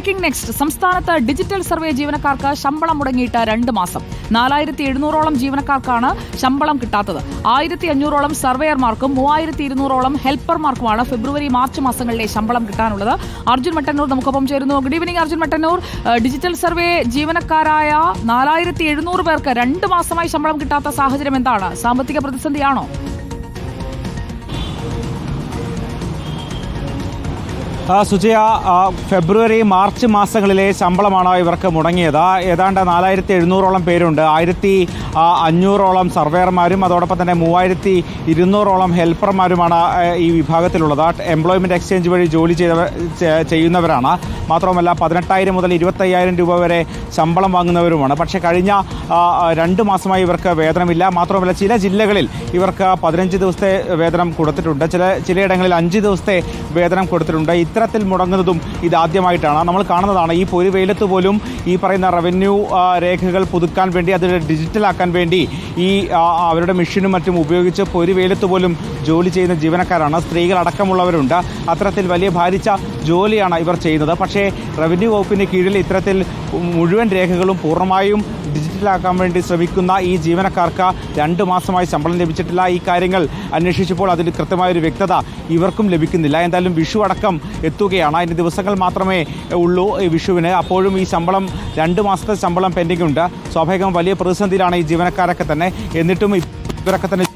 Breaking next സംസ്ഥാനത്ത് digital survey ജീവനക്കാർക്ക് ശമ്പളം മുടങ്ങിയിട്ട് രണ്ട് മാസം. നാലായിരത്തി എഴുന്നൂറോളം ജീവനക്കാർക്കാണ് ശമ്പളം കിട്ടാത്തത്. ആയിരത്തി അഞ്ഞൂറോളം സർവേയർമാർക്കും മൂവായിരത്തി ഇരുന്നൂറോളം ഹെൽപ്പർമാർക്കുമാണ് ഫെബ്രുവരി മാർച്ച് മാസങ്ങളിലെ ശമ്പളം കിട്ടാനുള്ളത്. അർജുൻ മട്ടന്നൂർ നമുക്കൊപ്പം ചേരുന്നു. Good evening Arjun Mattannur. Digital survey ജീവനക്കാരായ നാലായിരത്തി എഴുന്നൂറ് പേർക്ക് രണ്ട് മാസമായി ശമ്പളം കിട്ടാത്ത സാഹചര്യം എന്താണ്? സാമ്പത്തിക പ്രതിസന്ധിയാണോ? സുജയ ഫെബ്രുവരി മാർച്ച് മാസങ്ങളിലെ ശമ്പളമാണ് ഇവർക്ക് മുടങ്ങിയത്? ഏതാണ്ട് നാലായിരത്തി എഴുന്നൂറോളം പേരുണ്ട്. ആയിരത്തി അഞ്ഞൂറോളം സർവേയർമാരും അതോടൊപ്പം തന്നെ മൂവായിരത്തി ഇരുന്നൂറോളം ഹെൽപ്പർമാരുമാണ് ഈ വിഭാഗത്തിലുള്ളത്. എംപ്ലോയ്മെന്റ് എക്സ്ചേഞ്ച് വഴി ജോലി ചെയ്ത ചെയ്യുന്നവരാണ്. മാത്രമല്ല പതിനെട്ടായിരം മുതൽ ഇരുപത്തയ്യായിരം രൂപ വരെ ശമ്പളം വാങ്ങുന്നവരുമാണ്. പക്ഷേ കഴിഞ്ഞ രണ്ട് മാസമായി ഇവർക്ക് വേതനമില്ല. മാത്രമല്ല ചില ജില്ലകളിൽ ഇവർക്ക് പതിനഞ്ച് ദിവസത്തെ വേതനം കൊടുത്തിട്ടുണ്ട്. ചില ചിലയിടങ്ങളിൽ അഞ്ച് ദിവസത്തെ വേതനം കൊടുത്തിട്ടുണ്ട്. ഇത്തരത്തിൽ മുടങ്ങുന്നതും ഇതാദ്യമായിട്ടാണ്. നമ്മൾ കാണുന്നതാണ് ഈ പൊരു വെയിലത്ത് പോലും ഈ പറയുന്ന റവന്യൂ രേഖകൾ പുതുക്കാൻ വേണ്ടി അത് ഡിജിറ്റലാക്കാൻ വേണ്ടി ഈ അവരുടെ മെഷീനും മറ്റും ഉപയോഗിച്ച് പൊരു വെയിലത്ത് പോലും ജോലി ചെയ്യുന്ന ജീവനക്കാരാണ്. സ്ത്രീകൾ അടക്കമുള്ളവരുണ്ട് അത്തരത്തിൽ വലിയ ഭാരിച്ച ജോലിയാണ് ഇവർ ചെയ്യുന്നത്. പക്ഷേ റവന്യൂ വകുപ്പിന് കീഴിൽ ഇത്തരത്തിൽ മുഴുവൻ രേഖകളും പൂർണമായും ഡിജിറ്റലാക്കാൻ വേണ്ടി ശ്രമിക്കുന്ന ഈ ജീവനക്കാർക്ക് രണ്ട് മാസമായി ശമ്പളം ലഭിച്ചിട്ടില്ല ഈ കാര്യങ്ങൾ അന്വേഷിച്ചപ്പോൾ അതിന് കൃത്യമായൊരു വ്യക്തത ഇവർക്കും ലഭിക്കുന്നില്ല. എന്തായാലും വിഷു അടക്കം എത്തുകയാണ്. അതിന് ദിവസങ്ങൾ മാത്രമേ ഉള്ളൂ ഈ വിഷുവിന്. അപ്പോഴും ഈ ശമ്പളം രണ്ട് മാസത്തെ ശമ്പളം പെൻഡിംഗ് ഉണ്ട് സ്വാഭാവികം വലിയ പ്രതിസന്ധിയിലാണ് ഈ ജീവനക്കാരൊക്കെ തന്നെ. എന്നിട്ടും ഇവരൊക്കെ തന്നെ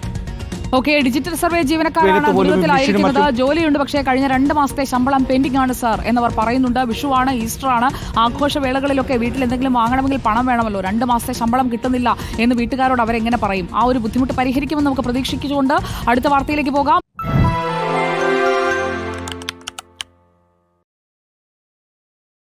ഓക്കെ ഡിജിറ്റൽ സർവേ ജീവനക്കാരാണ് ദുരിതത്തിലായിരിക്കുന്നത്. ജോലിയുണ്ട് പക്ഷേ കഴിഞ്ഞ രണ്ട് മാസത്തെ ശമ്പളം പെൻഡിംഗ് ആണ് സാർ എന്നവർ പറയുന്നുണ്ട്. വിഷുവാണ് ഈസ്റ്റർ ആണ്. ആഘോഷവേളകളിലൊക്കെ വീട്ടിൽ എന്തെങ്കിലും വാങ്ങണമെങ്കിൽ പണം വേണമല്ലോ. രണ്ട് മാസത്തെ ശമ്പളം കിട്ടുന്നില്ല എന്ന് വീട്ടുകാരോട് അവരെങ്ങനെ പറയും? ആ ഒരു ബുദ്ധിമുട്ട് പരിഹരിക്കുമെന്ന് നമുക്ക് പ്രതീക്ഷിച്ചുകൊണ്ട് അടുത്ത വാർത്തയിലേക്ക് പോകാം.